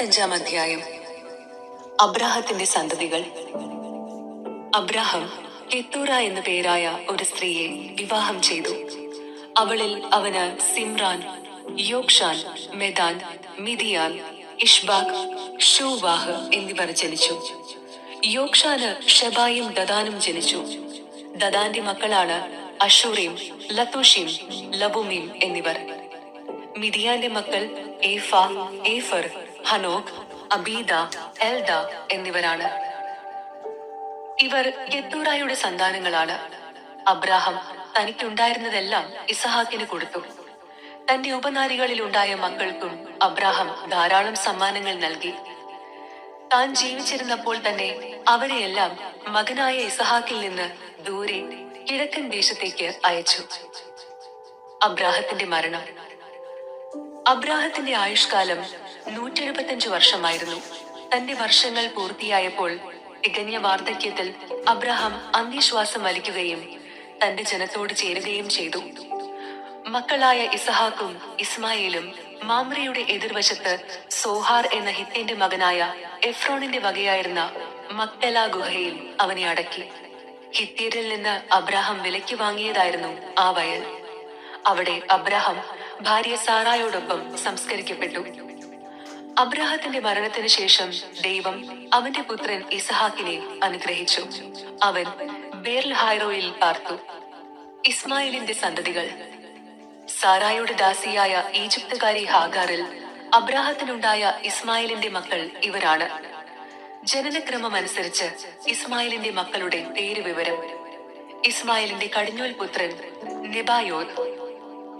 അഞ്ചാം അധ്യായം. അബ്രാഹത്തിന്റെ സന്തതികൾ. അബ്രാഹം കെത്തൂറ എന്ന പേരായ ഒരു സ്ത്രീയെ വിവാഹം ചെയ്തു. അവളിൽ അവന് സിംറാൻ യോക്ഷാൻ മെദാൻ മിതിയാൻ ഇഷ്ബാഖ് ഷൂവാഹ് എന്നിവർ ജനിച്ചു. യോക്ഷാന് ഷെബായും ദദാനും ജനിച്ചു. ദദാന്റെ മക്കളാണ് അഷൂറിം ലത്തൂഷിം ലബുമീം എന്നിവർ. മിതിയാന്റെ മക്കൾ ഏഫ ഏഫർ ഹനോക് അബീദ എൽദ എന്നിവരാണ്. ഇവർ യത്തൂറായുടെ സന്താനങ്ങളാണ്. അബ്രാഹം തനിക്കുണ്ടായിരുന്നതെല്ലാം ഇസഹാക്കിന് കൊടുത്തു. തന്റെ ഉപനാരികളിൽ ഉപനാരികളിലുണ്ടായ മക്കൾക്കും അബ്രാഹം ധാരാളം സമ്മാനങ്ങൾ നൽകി. താൻ ജീവിച്ചിരുന്നപ്പോൾ തന്നെ അവരെയെല്ലാം മകനായ ഇസഹാക്കിൽ നിന്ന് ദൂരെ കിഴക്കൻ ദേശത്തേക്ക് അയച്ചു. അബ്രാഹത്തിന്റെ മരണം. അബ്രാഹത്തിന്റെ ആയുഷ്കാലം നൂറ്റെഴുപത്തഞ്ചു വർഷമായിരുന്നു. തന്റെ വർഷങ്ങൾ പൂർത്തിയായപ്പോൾ തികഞ്ഞ വാർദ്ധക്യത്തിൽ അബ്രഹാം അന്ത്യശ്വാസം വലിക്കുകയും തന്റെ ജനത്തോട് ചേരുകയും ചെയ്തു. മക്കളായ ഇസഹാക്കും ഇസ്മായിലും മാമ്രയുടെ എതിർവശത്ത് സോഹാർ എന്ന ഹിത്തിന്റെ മകനായ എഫ്രോണിന്റെ വകയായിരുന്ന മക്തല ഗുഹയിൽ അവനെ അടക്കി. ഹിത്യരിൽ നിന്ന് അബ്രഹാം വിലയ്ക്ക് വാങ്ങിയതായിരുന്നു ആ വയൽ. അവിടെ അബ്രഹാം ഭാര്യ സാറായോടൊപ്പം സംസ്കരിക്കപ്പെട്ടു. അബ്രഹത്തിന്റെ മരണത്തിന് ശേഷം ദൈവം അവന്റെ പുത്രൻ ഇസഹാക്കിനെ അനുഗ്രഹിച്ചു. അവൻ ബേർൽ ഹൈറോയിൽ പാർത്തു. ഇസ്മായിലിന്റെ സന്തതികൾ. സാറായുടെ ദാസിയായ ഈജിപ്തുകാരി ഹാഗാറിൽ അബ്രാഹത്തിനുണ്ടായ ഇസ്മായിലിന്റെ മക്കൾ ഇവരാണ്. ജനനക്രമം അനുസരിച്ച് ഇസ്മായിലിന്റെ മക്കളുടെ പേര് വിവരം ഇസ്മായിലിന്റെ കടിഞ്ഞൂൽ പുത്രൻ നെബായോർ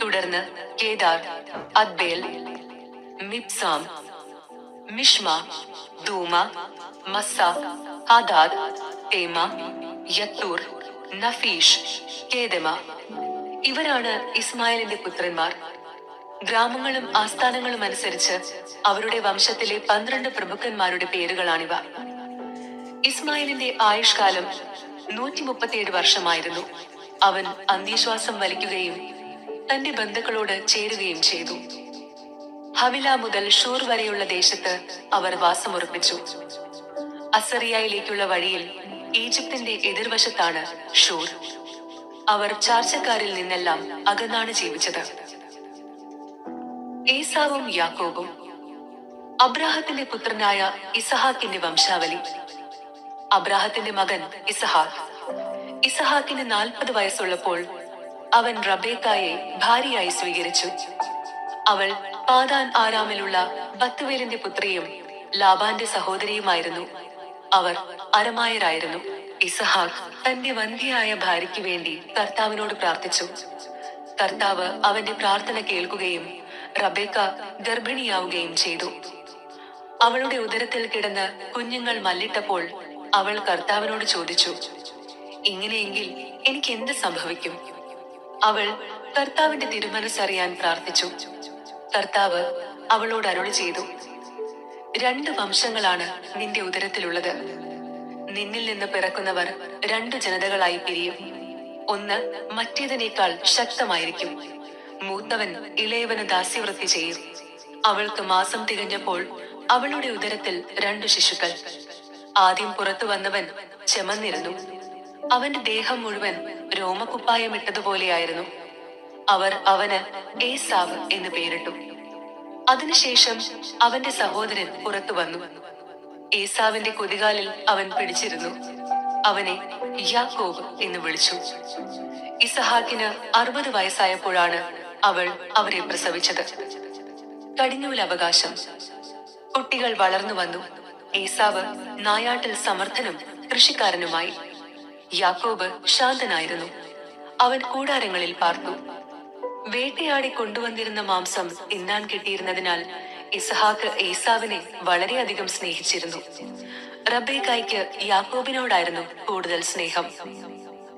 തുടർന്ന് കേദാർ അദ്ബേൽ മിപ്സാം മിഷ്മ ധൂമ മസ ആദാദ് തേമ യത്തൂർ നഫീഷ് കേദമ. ഇവരാണ് ഇസ്മായിലിന്റെ പുത്രന്മാർ. ഗ്രാമങ്ങളും ആസ്ഥാനങ്ങളും അനുസരിച്ച് അവരുടെ വംശത്തിലെ പന്ത്രണ്ട് പ്രമുഖന്മാരുടെ പേരുകളാണിവ. ഇസ്മായിലിന്റെ ആയുഷ്കാലം നൂറ്റി മുപ്പത്തിയേഴ് വർഷമായിരുന്നു. അവൻ അന്ധവിശ്വാസം വലിക്കുകയും തന്റെ ബന്ധുക്കളോട് ചേരുകയും ചെയ്തു. ഹവില മുതൽ ഷൂർ വരെയുള്ള ദേശത്ത് അവർ വാസമുറപ്പിച്ചു. അസറിയയിലേക്കുള്ള വഴിയിൽ ഈജിപ്തിന്റെ എതിർവശത്താണ് ഷൂർ. അവർ ചാർച്ചക്കാരിൽ നിന്നെല്ലാം അകന്നാണ് ജീവിച്ചത്. ഏസാവും യാക്കോബും അബ്രാഹത്തിന്റെ പുത്രനായ ഇസഹാക്കിന്റെ വംശാവലി. അബ്രാഹത്തിന്റെ മകൻ ഇസഹാക്ക്. ഇസഹാക്കിന് നാൽപ്പത് വയസ്സുള്ളപ്പോൾ അവൻ റബേക്കായെ ഭാര്യയായി സ്വീകരിച്ചു. അവൾ പാതാൻ ആരാമിലുള്ള ബത്തുവേലിന്റെ പുത്രിയും ലാബാന്റെ സഹോദരിയുമായിരുന്നു. അവർ അരമായരായിരുന്നു. ഇസഹാക്ക് തന്റെ വന്ധ്യയായ ഭാര്യയ്ക്ക് വേണ്ടി കർത്താവിനോട് പ്രാർത്ഥിച്ചു. കർത്താവ് അവന്റെ പ്രാർത്ഥന കേൾക്കുകയും റബേക്ക ഗർഭിണിയാവുകയും ചെയ്തു. അവളുടെ ഉദരത്തിൽ കിടന്ന് കുഞ്ഞുങ്ങൾ മല്ലിട്ടപ്പോൾ അവൾ കർത്താവിനോട് ചോദിച്ചു ഇങ്ങനെയെങ്കിൽ എനിക്ക് എന്ത് സംഭവിക്കും? അവൾ കർത്താവിന്റെ തിരുമനസ്സറിയാൻ പ്രാർത്ഥിച്ചു. കർത്താവ് അവളോട് അരുളി ചെയ്തു രണ്ട് വംശങ്ങളാണ് നിന്റെ ഉദരത്തിലുള്ളത്. നിന്നിൽ നിന്ന് പിറക്കുന്നവർ രണ്ട് ജനതകളായി പിരിയും. ഒന്ന് മറ്റേതിനേക്കാൾ ശക്തമായിരിക്കും. മൂത്തവൻ ഇളയവന് ദാസ്യവൃത്തി ചെയ്യും. അവൾക്ക് മാസം തികഞ്ഞപ്പോൾ അവളുടെ ഉദരത്തിൽ രണ്ടു ശിശുക്കൾ. ആദ്യം പുറത്തു വന്നവൻ ചെമന്നിരുന്നു. അവന്റെ ദേഹം മുഴുവൻ രോമകുപ്പായമിട്ടതുപോലെയായിരുന്നു അവർ അവന് ഏസാവ് എന്ന് പേരിട്ടു. അതിനുശേഷം അവന്റെ സഹോദരൻ പുറത്തു വന്നു. ഏസാവിന്റെ കുതികാലിൽ അവൻ പിടിച്ചിരുന്നു. അവനെ യാക്കോബ് എന്ന് വിളിച്ചു. ഇസഹാക്കിന് അറുപത് വയസ്സായപ്പോഴാണ് അവൾ അവരെ പ്രസവിച്ചത്. കടിഞ്ഞൂൽ അവകാശം. കുട്ടികൾ വളർന്നു വന്നു. ഏസാവ് നായാട്ടിൽ സമർത്ഥനും കൃഷിക്കാരനുമായി. യാക്കോബ് ശാന്തനായിരുന്നു. അവൻ കൂടാരങ്ങളിൽ പാർത്തു. വേട്ടയാടി കൊണ്ടുവന്നിരുന്ന മാംസം തിന്നാൻ കിട്ടിയിരുന്നതിനാൽ ഇസഹാക്ക് ഏസാവിനെ വളരെയധികം സ്നേഹിച്ചിരുന്നു. റബേക്കായ്ക്ക് യാക്കോബിനോടായിരുന്നു കൂടുതൽ സ്നേഹം.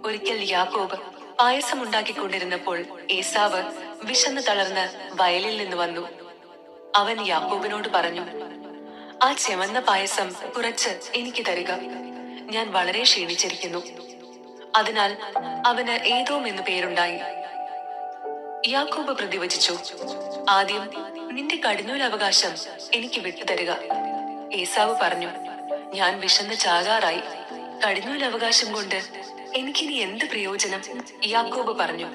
ഒരിക്കൽ യാക്കോബ് പായസം ഉണ്ടാക്കിക്കൊണ്ടിരുന്നപ്പോൾ ഏസാവ് വിശന്ന് തളർന്ന് വയലിൽ നിന്ന് വന്നു. അവൻ യാക്കോബിനോട് പറഞ്ഞു ആ ചെമന്ന പായസം കുറച്ച് എനിക്ക് തരിക. ഞാൻ വളരെ ക്ഷീണിച്ചിരിക്കുന്നു. അതിനാൽ അവന് ഏതോം എന്നു പേരുണ്ടായി. യാക്കോബ് പ്രതിവചിച്ചു ആദ്യം നിന്റെ കടിഞ്ഞൂലവകാശം എനിക്ക് വിട്ടുതരിക. ഏസാവ് പറഞ്ഞു ഞാൻ വിശന്ന് ചാകാറായി. കടിഞ്ഞൂലവകാശം കൊണ്ട് എനിക്കിനി എന്ത് പ്രയോജനം? യാക്കോബ് പറഞ്ഞു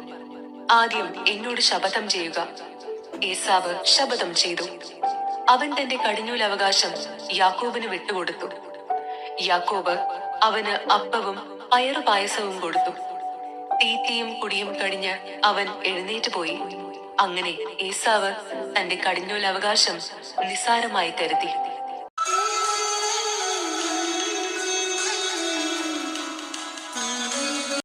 ആദ്യം എന്നോട് ശപഥം ചെയ്യുക. ഏസാവ് ശപഥം ചെയ്തു. അവൻ തന്റെ കടിഞ്ഞൂലവകാശം യാക്കോബിന് വിട്ടുകൊടുത്തു. യാക്കോബ് അവന് അപ്പവും പയറു പായസവും കൊടുത്തു. തീറ്റയും കുടിയും കഴിഞ്ഞ് അവൻ എഴുന്നേറ്റ് പോയി. അങ്ങനെ ഏസാവ് തന്റെ കടിഞ്ഞൂൽ അവകാശം നിസ്സാരമായി കരുതി.